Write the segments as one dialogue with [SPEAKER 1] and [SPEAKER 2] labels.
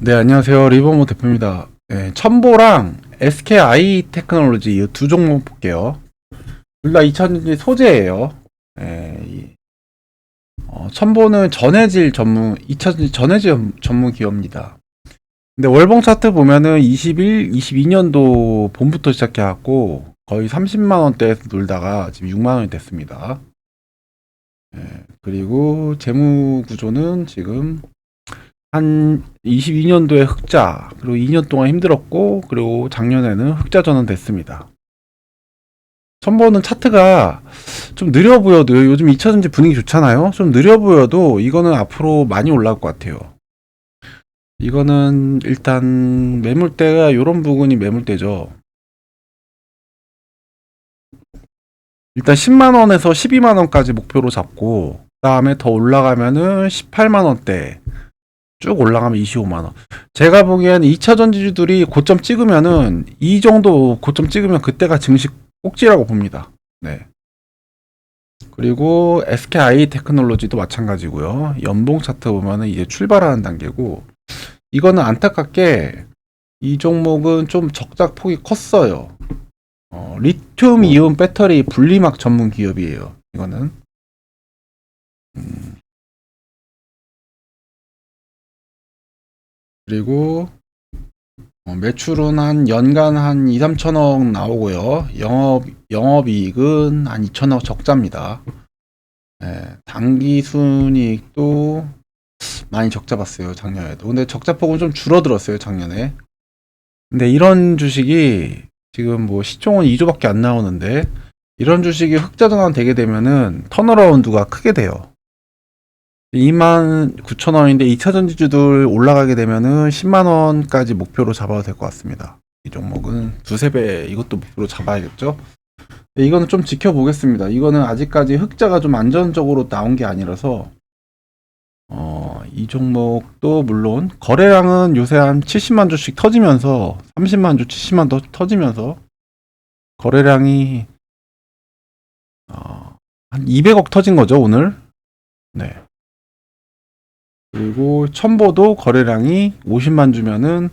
[SPEAKER 1] 네, 안녕하세요. 리버모 대표입니다. 네, 첨보랑 SKI 테크놀로지 이 두 종목 볼게요. 둘 다 2000년대 소재예요. 네, 이- 어, 첨보는 전해질 전문, 2000 전해질 전문 기업입니다. 근데 월봉 차트 보면은 21, 22년도 봄부터 시작해갖고 거의 30만 원대에서 놀다가 지금 6만 원이 됐습니다. 네, 그리고 재무 구조는 지금 한 22년도에 흑자, 그리고 2년 동안 힘들었고, 그리고 작년에는 흑자 전환됐습니다. 첨보는 차트가 좀 느려 보여도 요즘 2차전지 분위기 좋잖아요. 좀 느려 보여도 이거는 앞으로 많이 올라올 것 같아요. 이거는 일단 매물대가 이런 부분이 매물대죠. 일단 10만 원에서 12만 원까지 목표로 잡고 그다음에 더 올라가면은 18만 원대 쭉 올라가면 25만 원. 제가 보기에는 2차 전지주들이 고점 찍으면은 이 정도 고점 찍으면 그때가 증시 꼭지라고 봅니다. 네. 그리고 SKI 테크놀로지도 마찬가지고요. 연봉 차트 보면은 이제 출발하는 단계고 이거는 안타깝게 이 종목은 좀 적작 폭이 컸어요. 어, 리튬 이온 배터리 분리막 전문 기업이에요. 이거는 음. 그리고 어, 매출은 한 연간 한 2, 3천억 나오고요. 영업 영업이익은 한 2천억 적자입니다. 예, 당기 순이익도 많이 적자 봤어요 작년에도. 근데 적자 폭은 좀 줄어들었어요 작년에. 근데 이런 주식이 지금 뭐 시총은 2조밖에 안 나오는데 이런 주식이 흑자 전환 되게 되면은 턴어라운드가 크게 돼요. 2만 9천 원인데 2차 전지주들 올라가게 되면은 10만 원까지 목표로 잡아도 될 것 같습니다. 이 종목은 두세 배 이것도 목표로 잡아야겠죠. 근데 이거는 좀 지켜보겠습니다. 이거는 아직까지 흑자가 좀 안전적으로 나온 게 아니라서 어, 이 종목도 물론 거래량은 요새 한 70만 주씩 터지면서 30만 주, 70만 더 터지면서 거래량이 어, 한 200억 터진 거죠 오늘. 네. 그리고 첨보도 거래량이 50만 주면은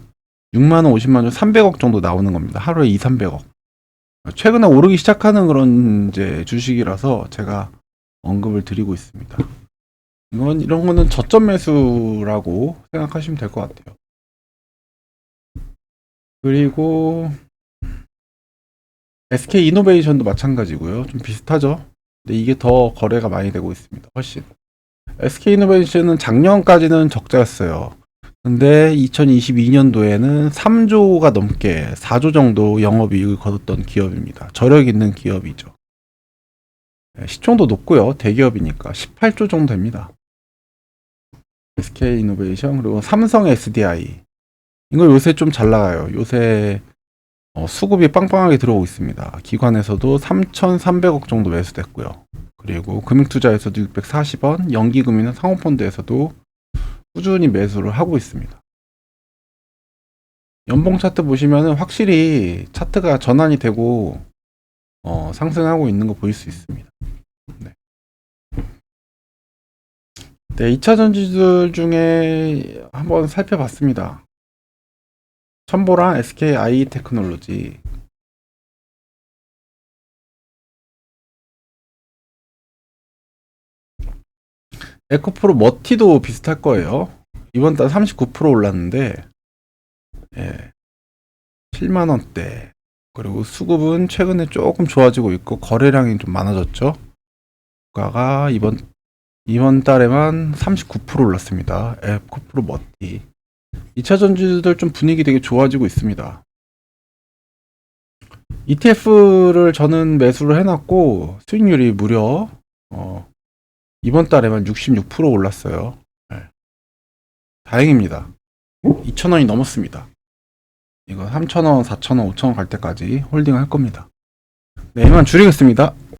[SPEAKER 1] 6만 원, 50만 주, 300억 정도 나오는 겁니다. 하루에 2, 300억. 최근에 오르기 시작하는 그런 이제 주식이라서 제가 언급을 드리고 있습니다. 이건 이런 거는 저점 매수라고 생각하시면 될 것 같아요. 그리고 SK 이노베이션도 마찬가지고요. 좀 비슷하죠. 근데 이게 더 거래가 많이 되고 있습니다. 훨씬. SK 이노베이션은 작년까지는 적자였어요. 근데 2022년도에는 3조가 넘게 4조 정도 영업이익을 거뒀던 기업입니다. 저력 있는 기업이죠. 네, 시총도 높고요. 대기업이니까 18조 정도 됩니다. SK 이노베이션 그리고 삼성 SDI 이거 요새 좀 잘 나가요. 요새 어, 수급이 빵빵하게 들어오고 있습니다. 기관에서도 3,300억 정도 매수됐고요. 그리고 금융투자에서도 640원, 연기금이나 상호펀드에서도 꾸준히 매수를 하고 있습니다. 연봉 차트 보시면은 확실히 차트가 전환이 되고 어, 상승하고 있는 거 보일 수 있습니다. 네. 네, 2차 전지들 중에 한번 살펴봤습니다. 첨보랑 SKI 테크놀로지 에코프로 머티도 비슷할 거예요. 이번 달 39% 올랐는데, 예, 7만 원대. 그리고 수급은 최근에 조금 좋아지고 있고 거래량이 좀 많아졌죠. 주가가 이번 이번 달에만 39% 올랐습니다. 에코프로 머티. 2차 전지들 좀 분위기 되게 좋아지고 있습니다. ETF를 저는 매수를 해놨고 수익률이 무려 어, 이번 달에만 66% 올랐어요. 네. 다행입니다. 2,000원이 넘었습니다. 이거 3,000원, 4,000원, 5,000원 갈 때까지 홀딩 할 겁니다. 네, 이만 줄이겠습니다.